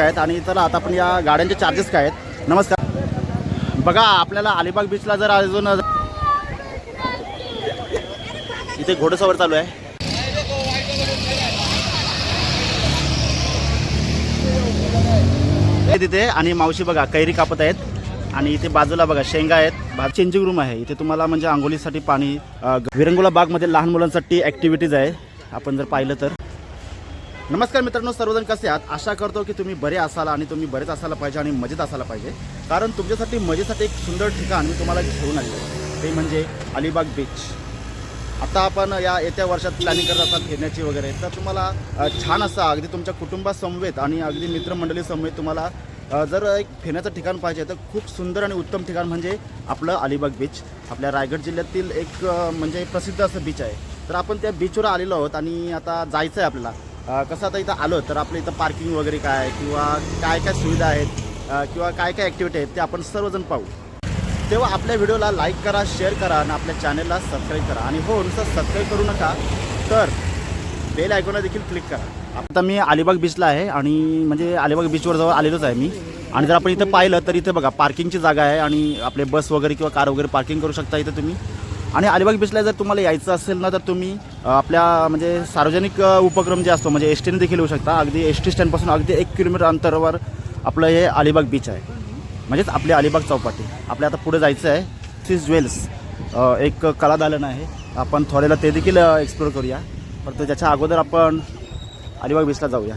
आहेत आणि चला आता आपण या गाड्यांचे चार्जेस काय आहेत. नमस्कार. बघा आपल्याला अलिबाग बीचला जर अजून इथे घोडेसवार चालू आहे. तिथे आणि मावशी बघा कैरी कापत आहेत. आणि इथे बाजूला बघा शेंगा आहेत. भात चेंजिंग रूम आहे. इथे तुम्हाला म्हणजे आंघोळीसाठी पाणी विरंगुला बागमध्ये लहान मुलांसाठी ॲक्टिव्हिटीज आहे. आपण जर पाहिलं तर. नमस्कार मित्रांनो सर्वजण कसे आहात? आशा करतो की तुम्ही बरे असाल आणि तुम्ही बरेच असायला पाहिजे आणि मजेत असायला पाहिजे. कारण तुमच्यासाठी मजेसाठी एक सुंदर ठिकाण मी तुम्हाला घेऊन आले ते म्हणजे अलिबाग बीच आता आपण या येत्या वर्षात प्लॅनिंग करत असाल फिरण्याची वगैरे. तर तुम्हाला छान असं अगदी तुमच्या कुटुंबासमवेत आणि अगदी मित्रमंडळीसमवेत तुम्हाला जर एक फिरण्याचं ठिकाण पाहिजे तर खूप सुंदर आणि उत्तम ठिकाण म्हणजे आपलं अलिबाग बीच आपल्या रायगड जिल्ह्यातील एक म्हणजे प्रसिद्ध असं बीच आहे. तर आपण त्या बीचवर आलेलो आहोत आणि आता जायचं आहे आपल्याला. कसं आता इथं आलो तर आपलं इथं पार्किंग वगैरे काय किंवा काय काय सुविधा आहेत किंवा काय काय ॲक्टिव्हिटी आहेत ते आपण सर्वजण पाहू. तेव्हा आपल्या व्हिडिओला लाईक करा शेअर करा आणि आपल्या चॅनलला सबस्क्राईब करा. आणि हो नुसतं सबस्क्राईब करू नका तर बेल आयकॉनला देखील क्लिक करा. आता मी अलिबाग बीचला आहे आणि म्हणजे अलिबाग बीचवर जवळ आलेलोच आहे मी. आणि जर आपण इथं पाहिलं तर इथे बघा पार्किंगची जागा आहे आणि आपले बस वगैरे किंवा कार वगैरे पार्किंग करू शकता इथं तुम्ही. आणि अलिबाग बीचला जर तुम्हाला यायचं असेल ना तर तुम्ही आपल्या म्हणजे सार्वजनिक उपक्रम जे असतो म्हणजे एस टीने देखील येऊ शकता. अगदी एस टी स्टँडपासून अगदी एक किलोमीटर अंतरावर आपलं हे अलिबाग बीच आहे. म्हणजेच आपली अलिबाग चौपाटी. आपल्या आता पुढे जायचं आहे सिस ज्वेल्स एक कला दालन आहे. आपण थोड्याला ते देखील एक्सप्लोर करूया. परंतु त्याच्या अगोदर आपण अलिबाग बीचला जाऊया.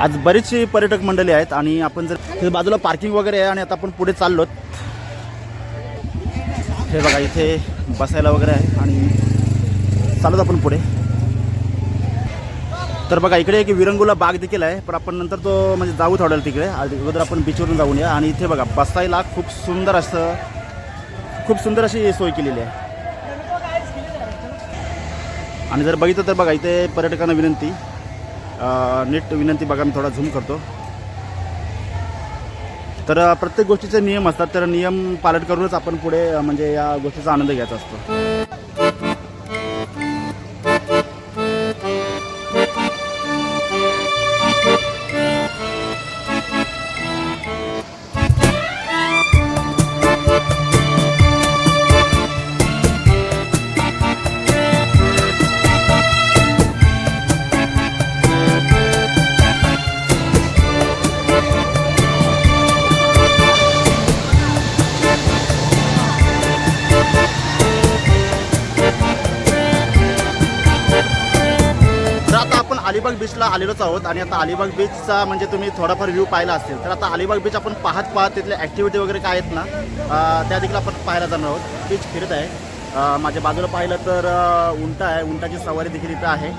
आज बरीचशी पर्यटक मंडळी आहेत आणि आपण जर बाजूला पार्किंग वगैरे आहे आणि आता आपण पुढे चाललोत. हे बघा इथे बसायला वगैरे आहे आणि चालत आपण पुढे. तर बघा इकडे एक विरंगुला बाग देखील आहे पण आपण नंतर तो म्हणजे जाऊ थोड्याला तिकडे. अगोदर आपण बीचवरून जाऊन या. आणि इथे बघा बसायला खूप सुंदर असं खूप सुंदर अशी सोय केलेली आहे. आणि जर बघितलं तर बघा इथे पर्यटकांना विनंती. नीट विनंती बघा मी थोडा झूम करतो. तर प्रत्येक गोष्टीचे नियम असतात तर नियम पालन करूनच आपण पुढे म्हणजे या गोष्टीचा आनंद घ्यायचा असतो. अलिबाग बीचला आलेलोच आहोत आणि आता अलिबाग बीचचा म्हणजे तुम्ही थोडाफार व्ह्यू पाहिला असेल तर आता अलिबाग बीच आपण पाहत पाहत तिथल्या ॲक्टिव्हिटी वगैरे काय आहेत ना त्या देखील आपण पाहायला जाणार आहोत. बीच फिरत आहे. माझ्या बाजूला पाहिलं तर उंटा उंट आहे. उंटाची सवारी देखील इथं आहे.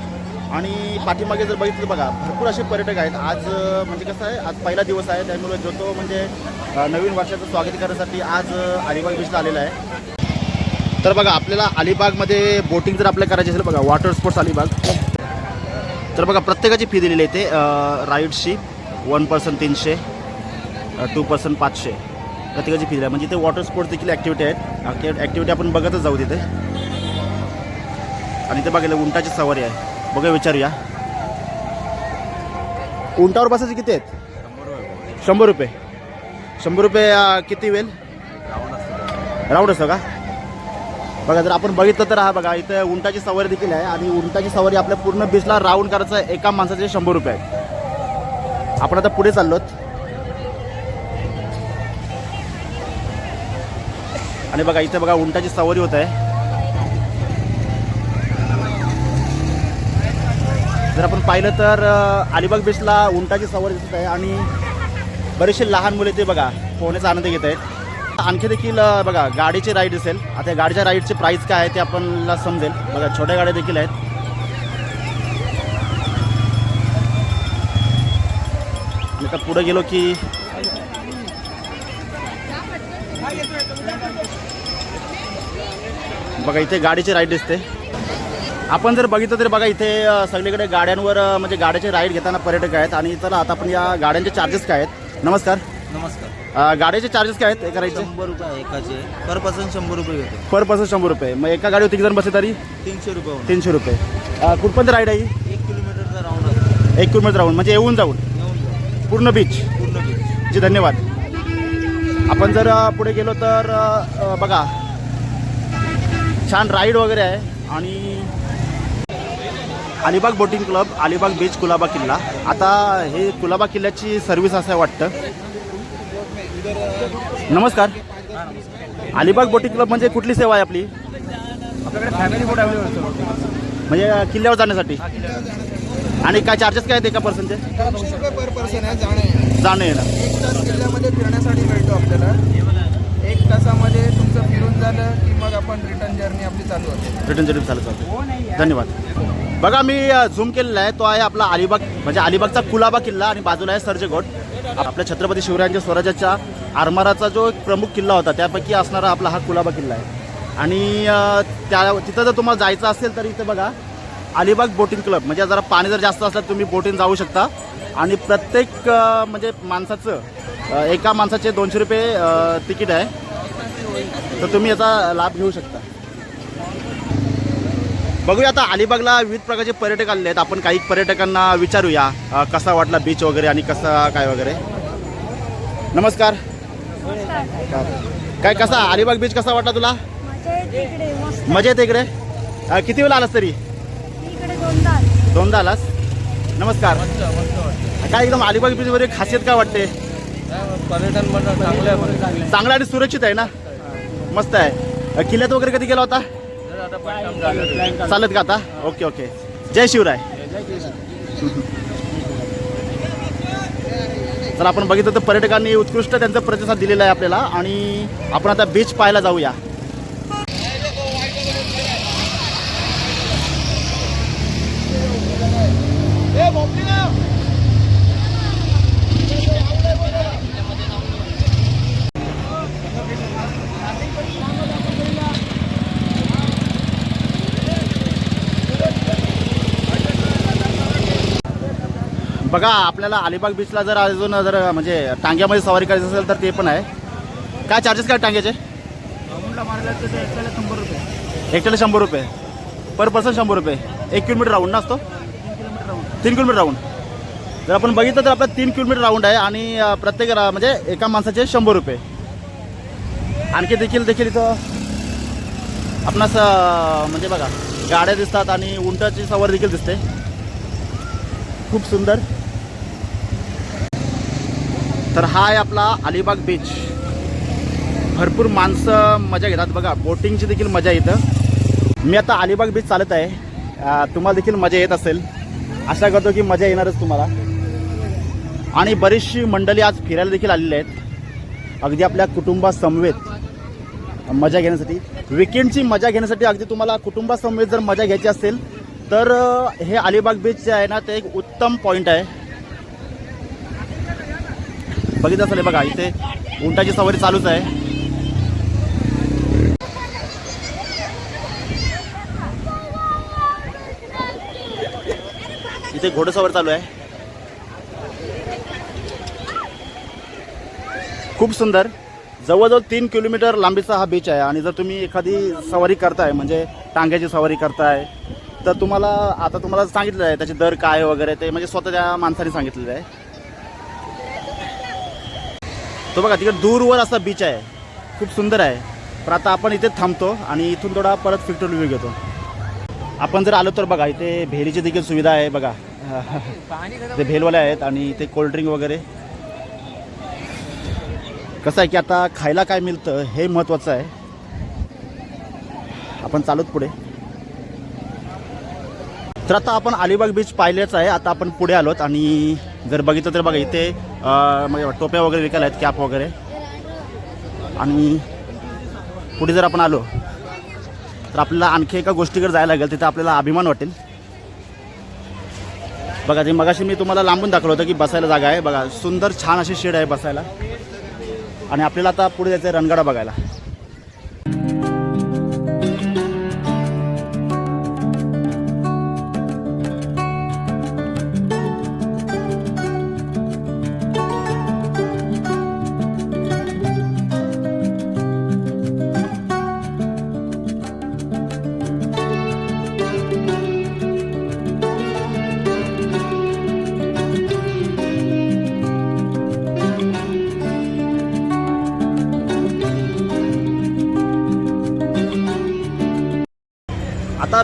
आणि पाठीमागे जर बघितलं बघा भरपूर असे पर्यटक आहेत. आज म्हणजे कसं आहे आज पहिला दिवस आहे. त्यामुळे जो तो म्हणजे नवीन वर्षाचं स्वागत करण्यासाठी आज अलिबाग बीचला आलेला आहे. तर बघा आपल्याला अलिबागमध्ये बोटिंग जर आपल्याला करायची असेल बघा वॉटर स्पोर्ट्स अलिबाग. तर बघा प्रत्येकाची फी दिलेली आहे ते राईडची वन पर्सन तीनशे टू पर्सन पाचशे. प्रत्येकाची फी दिली आहे. म्हणजे इथे वॉटर स्पोर्ट्स देखील ॲक्टिव्हिटी आहेत. ॲक्टिव्हिटी आपण बघतच जाऊ तिथे. आणि इथे बघायला उंटाची सवारी आहे. बघा विचारूया. उंटावर बसायचे किती आहेत? शंभर रुपये. शंभर रुपये किती वेळ राऊंड असतो का? बघा जर आपण बघितलं तर हा बघा इथं उंटाची सवारी देखील आहे आणि उंटाची सवारी आपल्या पूर्ण बीचला राऊंड करायचं आहे. एका माणसाचे शंभर रुपये आहेत. आपण आता पुढे चाललोत. आणि बघा इथे बघा उंटाची सवारी होत आहे. जर आपण पाहिलं तर अलिबाग बीचला उंटाची सवारी दिसत आहे आणि बरेचसे लहान मुले ते बघा पोहण्याचा आनंद घेत आहेत. आणखी देखील बघा गाडीची राईड असेल आता या गाडीच्या राईडची प्राईस काय आहे ते आपल्याला समजेल. बघा छोट्या गाड्या देखील आहेत. आणि आता पुढे गेलो की बघा इथे गाडीची राईड दिसते. आपण जर बघितलं तर बघा इथे सगळीकडे गाड्यांवर म्हणजे गाड्याचे राईड घेताना पर्यटक आहेत. आणि चला आता आपण या गाड्यांचे चार्जेस काय आहेत. नमस्कार. नमस्कार. अ, गाड्याचे चार्जेस काय आहेत? एका राईडचे शंभर रुपये आहे एकाचे. पर पर्सन शंभर रुपये घेतो. पर पर्सन शंभर रुपये. मग एका गाडीवर किती जण बसले तरी? तीनशे रुपये होणार. तीनशे रुपये. अ, कुठपर्यंत राईड आहे ही? एक किलोमीटरचा राऊंड असतो. एक किलोमीटर राहून म्हणजे येऊन जाऊन? येऊन जा पूर्ण बीच पूर्ण बीच जी धन्यवाद. आपण जर अ, पुढे गेलो तर अ, अ, बघा. छान राईड वगैरे आहे. आणि Alibag boating club Alibag beach Kolaba किल्ला. आता हे कुलाबा किल्ल्याची सर्व्हिस असं वाटतं. नमस्कार. अलिबाग बोटिंग क्लब म्हणजे कुठली सेवा आहे आपली? आपल्याकडे फॅमिली बोट अवेलेबल म्हणजे किल्ल्यावर जाण्यासाठी. आणि काय चार्जेस काय आहेत एका पर्सनचे दोनशे रुपये पर पर्सन आहे जाणे जाणं येणं. एक तास किल्ल्यामध्ये फिरण्यासाठी मिळतो आपल्याला. एक तासामध्ये तुमचं फिरून झालं की मग आपण रिटर्न जर्नी आपली चालू होते. रिटर्न जर्नी चालू चालतं. धन्यवाद. बघा मी झूम केलेला आहे. तो आहे आपला अलिबाग म्हणजे अलिबागचा कुलाबा किल्ला आणि बाजूला आहे सर्जेगोट आपल्या छत्रपती शिवरायांच्या स्वराज्याच्या आरमाराचा जो एक प्रमुख किल्ला होता त्यापैकी असणारा आपला हा कुलाबा किल्ला आहे. आणि त्या तिथं जर तुम्हाला जायचं असेल तर इथं बघा अलिबाग बोटिंग क्लब म्हणजे जरा पाणी जर जास्त असलं तर तुम्ही बोटिंग जाऊ शकता. आणि प्रत्येक म्हणजे माणसाचं एका माणसाचे दोनशे रुपये तिकीट आहे. तर तुम्ही याचा लाभ घेऊ शकता. बघूया आता अलिबागला विविध प्रकारचे पर्यटक आलेले आहेत. आपण काही पर्यटकांना विचारूया. अ, कसा वाटला बीच वगैरे आणि कसा काय वगैरे? नमस्कार. काय कसा अलिबाग बीच कसा वाटला तुला? मजा येते इकडे मस्त. मजा येते इकडे? अ, किती वेळा आलास तरी? इकडे दोनदा आले. दोनदा आलास? नमस्कार. काय एकदम अलिबाग बीच वगैरे खासियत काय वाटते? पर्यटन मंडळ चांगलं आहे चांगलं आणि सुरक्षित आहे ना? मस्त आहे. किल्ल्यात वगैरे कधी गेला होता? आता परिणाम झाले. चालत का आता? Okay okay. जय शिवराय. तर आपण बघितलं तर पर्यटकांनी उत्कृष्ट त्यांचा प्रतिसाद दिलेला आहे आपल्याला आणि आपण आता बीच पाहायला जाऊया. बघा आपल्याला अलिबाग बीचला जर अजून जर म्हणजे टांग्यामध्ये सवारी करायची असेल तर ते पण आहे. काय चार्जेस काय टांग्याचे? शंभर रुपये. एकट्याला शंभर रुपये. पर पर्सन शंभर रुपये. एक किलोमीटर राऊंड ना असतो? तीन किलोमीटर राऊंड जर आपण बघितलं तर आपला तीन किलोमीटर राऊंड आहे आणि प्रत्येक म्हणजे एका माणसाचे शंभर रुपये. आणखी देखील देखील इथं आपणास म्हणजे बघा गाड्या दिसतात आणि उंटाची सवारी देखील दिसते. खूप सुंदर. तर हा आहे आपला अलिबाग बीच भरपूर माणसं मजा घेतात बघा. बोटिंगची देखील मजा येतं मी आता अलिबाग बीच चालत आहे. तुम्हाला देखील मजा येत असेल. आशा करतो की मजा येणारच तुम्हाला. आणि बरीचशी मंडळी आज फिरायला देखील आलेली आहेत. अगदी आपल्या कुटुंबासमवेत मजा घेण्यासाठी. विकेंडची मजा घेण्यासाठी अगदी तुम्हाला कुटुंबासमवेत जर मजा घ्यायची असेल तर हे अलिबाग बीच जे आहे ना ते एक उत्तम पॉईंट आहे. बघितलं असेल बघा इथे उंटाची सवारी चालूच आहे. इथे घोडेसवारी चालू आहे. खूप सुंदर. जवळजवळ तीन किलोमीटर लांबीचा हा बीच आहे आणि जर तुम्ही एखादी सवारी करताय म्हणजे टांग्याची सवारी करताय तर तुम्हाला आता तुम्हाला सांगितलं आहे त्याचे दर काय वगैरे ते म्हणजे स्वतः त्या माणसाने सांगितलेलं आहे. तो बघा तिकडे दूरवर असा बीच आहे. खूप सुंदर आहे. पण आता आपण इथे थांबतो आणि इथून थोडा परत फिक्टर रिव्ह्यू घेतो. आपण जर आलो तर बघा इथे भेलीची देखील सुविधा आहे बघा. ते भेलवाले आहेत आणि इथे कोल्ड्रिंक वगैरे. कसं आहे की आता खायला काय मिळतं हे महत्त्वाचं आहे. आपण चालूत पुढे. तर आता आपण अलिबाग बीच पाहिलेच आहे. आता आपण पुढे आलोत आणि जर बघितलं तर बघा इथे म्हणजे टोप्या वगैरे विकायला आहेत कॅप वगैरे. आणि पुढे जर आपण आलो तर आपल्याला आणखी एका गोष्टीकडे जायला लागेल तिथं आपल्याला अभिमान वाटेल. बघा ते मगाशी मी तुम्हाला लांबून दाखवलं होतं की बसायला जागा आहे. बघा सुंदर छान अशी शेड आहे बसायला. आणि आपल्याला आता पुढे जायचं आहे रणगाडा बघायला.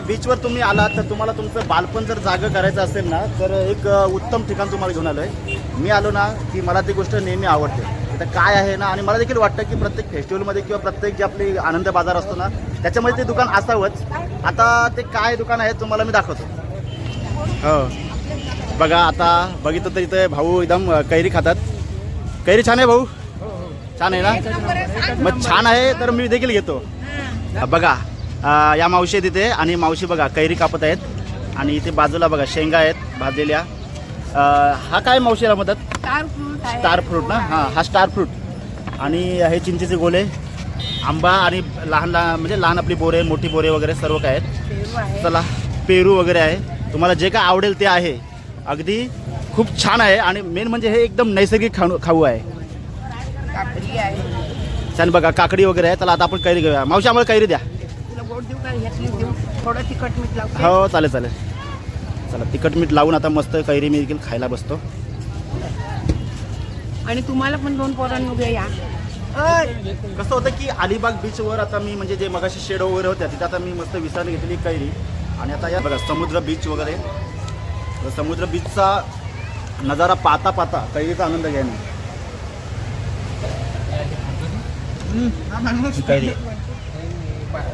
बीचवर तुम्ही आलात तर तुम्हाला तुमचं बालपण जर जागं करायचं असेल ना तर एक उत्तम ठिकाण तुम्हाला घेऊन आलो आहे मी आलो ना की मला ती गोष्ट नेहमी आवडते. तर काय आहे ना आणि मला देखील वाटतं की प्रत्येक फेस्टिवलमध्ये किंवा प्रत्येक जे आपली आनंद बाजार असतो ना त्याच्यामध्ये ते दुकान असावंच. आता ते काय दुकान आहे तुम्हाला मी दाखवतो. हो. बघा आता बघितलं तर इथे भाऊ एकदम कैरी खातात. कैरी छान आहे भाऊ? छान आहे ना? मग छान आहे तर मी देखील घेतो. बघा. या मावशी आहेत इथे आणि मावशी बघा कैरी कापत आहेत. आणि इथे बाजूला बघा शेंगा आहेत भाजलेल्या. हा काय मावशी याला मदत स्टार फ्रूट आहे. स्टार फ्रूट ना? हां हा स्टार फ्रूट. आणि हे चिंचेचे गोले आंबा आणि लहान लहान म्हणजे लहान आपली बोरे मोठी बोरे वगैरे सर्व काय आहेत. चला पेरू वगैरे आहे. तुम्हाला जे काय आवडेल ते आहे. अगदी खूप छान आहे आणि मेन म्हणजे हे एकदम नैसर्गिक खाऊ खाऊ आहे. छान बघा काकडी वगैरे आहे. चला आता आपण कैरी घेऊया. मावशी आम्हाला कैरी द्या. देऊ का? देऊ? थोडं तिखट मीठ हो चालेल चालेल. चला तिखट मीठ लावून आता मस्त कैरी मी देखील खायला बसतो. आणि तुम्हाला पण दोन पोरांना उद्या या. कसं होतं की अलिबाग बीचवर आता मी म्हणजे जे मगाशी शेड वगैरे होत्या तिथे आता मी मस्त विसरायला घेतलेली कैरी. आणि आता या बघा समुद्र बीच वगैरे. तर समुद्र बीचचा नजारा पाहता पाहता कैरीचा आनंद घ्या मी. कैरी.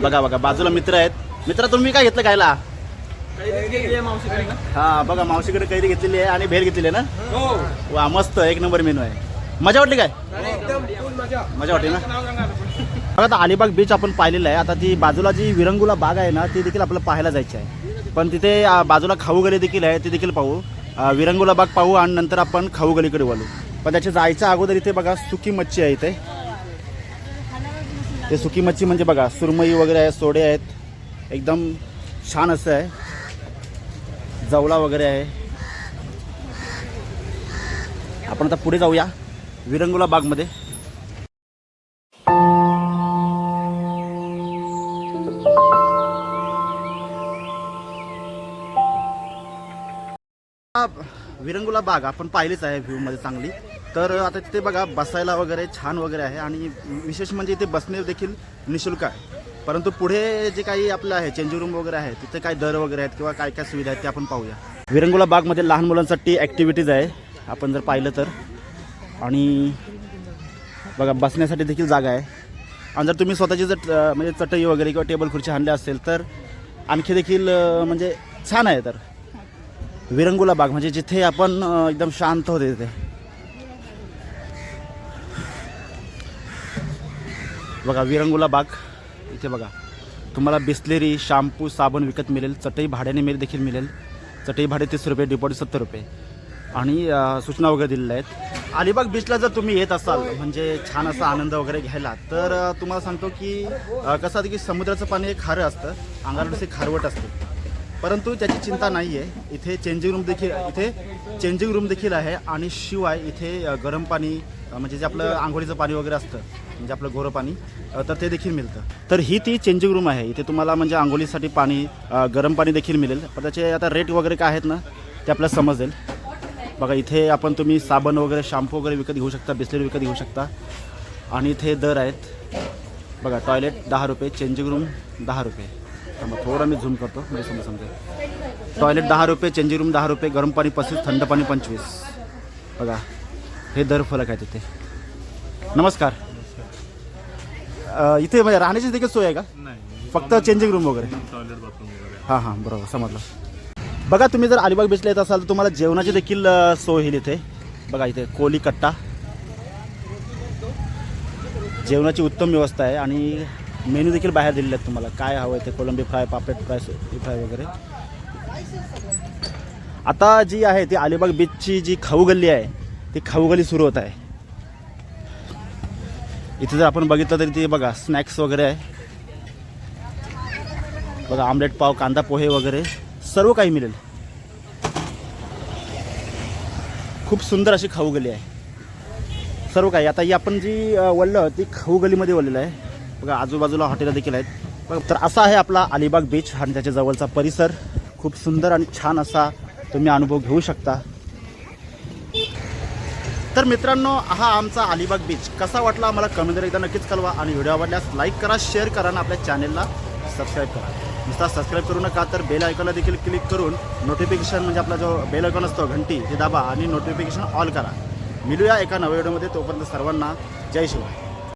बघा बघा बाजूला मित्र आहेत. मित्र तुम्ही काय घेतलं खायला? हा बघा मावशीकडे कैरी घेतलेली आहे आणि भेल घेतलेली आहे ना? वा मस्त एक नंबर मेनू आहे. मजा वाटली काय? मजा वाटली ना? बघा आता अलिबाग बीच आपण पाहिलेलं आहे. आता ती बाजूला जी विरंगुला बाग आहे ना ती देखील आपल्याला पाहायला जायची आहे. पण तिथे बाजूला खाऊ गली देखील आहे ती देखील पाहू. विरंगुला बाग पाहू आणि नंतर आपण खाऊ गलीकडे वळू. पण त्याच्या जायच्या अगोदर इथे बघा सुकी मच्छी आहे इथे. ते सुकी मच्छी म्हणजे बघा सुरमई वगैरे आहे सोडे आहेत. एकदम छान असं आहे. जवळा वगैरे आहे. आपण आता पुढे जाऊया विरंगुला बागमध्ये. विरंगुला बाग आपण पाहिलीच आहे व्ह्यूमध्ये चांगली. तर आता तिथे बघा बसायला वगैरे छान वगैरे आहे आणि विशेष म्हणजे इथे बसणे देखील निशुल्क आहे. परंतु पुढे जे काही आपलं आहे चेंजिंग रूम वगैरे आहे तिथे काय दर वगैरे आहेत किंवा काय काय सुविधा आहेत ते आपण पाहूया. विरंगुला बागमध्ये लहान मुलांसाठी ॲक्टिव्हिटीज आहे आपण जर पाहिलं तर. आणि बघा बसण्यासाठी देखील जागा आहे. आणि जर तुम्ही स्वतःची जर म्हणजे चटई वगैरे किंवा टेबल खुर्ची आणल्या असेल तर आणखी देखील म्हणजे छान आहे तर. विरंगुला बाग म्हणजे जिथे आपण एकदम शांत होते तिथे. बघा विरंगुला बाग इथे बघा. तुम्हाला बिस्लेरी शॅम्पू साबण विकत मिळेल. चटई भाड्याने मिळेल देखील मिळेल. चटई भाडे तीस रुपये डिपॉझिट सत्तर रुपये. आणि सूचना वगैरे दिलेल्या आहेत. अलिबाग बीचला जर तुम्ही येत असाल म्हणजे छान असा आनंद वगैरे घ्यायला तर तुम्हाला सांगतो की कसं असतं की समुद्राचं पाणी हे खारं असतं. अंगारडसे खारवट असते. परंतु त्याची चिंता नाही आहे इथे चेंजिंग रूम देखील इथे चेंजिंग रूम देखील आहे. आणि शिवाय इथे गरम पाणी म्हणजे जे आपलं आंघोळीचं पाणी वगैरे असतं म्हणजे आपलं गोरं पाणी तर ते देखील मिळतं. तर ही ती चेंजिंग रूम आहे. इथे तुम्हाला म्हणजे आंघोळीसाठी पाणी गरम पाणी देखील मिळेल. पण त्याचे आता रेट वगैरे काय आहेत ना ते आपल्याला समजेल. बघा इथे आपण तुम्ही साबण वगैरे शॅम्पू वगैरे विकत घेऊ शकता बिस्लेट विकत घेऊ शकता. आणि इथे दर आहेत बघा टॉयलेट दहा रुपये चेंजिंग रूम दहा रुपये. मग थोडं मी झूम करतो. म्हणजे समजा समजेल टॉयलेट दहा रुपये चेंजिंग रूम दहा रुपये गरम पाणी पस्तीस थंड पाणी पंचवीस. बघा हे दर फरक आहे तिथे नमस्कार. अ, इथे म्हणजे राहण्याची देखील सोय आहे का? फक्त चेंजिंग रूम वगैरे. हां हां बरोबर समजलं. बघा तुम्ही जर अलिबाग बीचला येत असाल तर तुम्हाला जेवणाची देखील अ, सोय होईल इथे. बघा इथे कोली कट्टा. जेवणाची उत्तम व्यवस्था आहे आणि मेनू देखील बाहेर दिलेले आहेत तुम्हाला. काय हवं आहे ते कोलंबी फ्राय पापलेट फ्राय फ्राय वगैरे. आता जी आहे ती अलिबाग बीचची जी खाऊ गल्ली आहे ती खाऊ गल्ली सुरू होत आहे. इथे जर आपण बघितलं तरी ते बघा स्नॅक्स वगैरे आहे. बघा आमलेट पाव कांदा पोहे वगैरे सर्व काही मिळेल. खूप सुंदर अशी खाऊ गली आहे. सर्व काही. आता ही आपण जी वळलं ती खाऊ गलीमध्ये वळलेलं आहे. बघा आजूबाजूला हॉटेलं देखील आहेत. बघा, तर असा आहे आपला अलिबाग बीच आणि त्याच्या जवळचा परिसर. खूप सुंदर आणि छान असा तुम्ही अनुभव घेऊ शकता. तर मित्रांनो हा आमचा अलिबाग बीच कसा वाटला आम्हाला कमेंट एकदा नक्कीच कळवा आणि व्हिडिओ आवडल्यास लाईक करा शेअर करा आणि आपल्या चॅनेलला सबस्क्राईब करा. नुसता सबस्क्राईब करू नका तर बेल आयकॉनला देखील क्लिक करून नोटिफिकेशन म्हणजे आपला जो बेल आयकॉन असतो घंटी ते दाबा आणि नोटिफिकेशन ऑल करा. मिळूया एका नव्या व्हिडिओमध्ये तोपर्यंत सर्वांना जय शिवाय.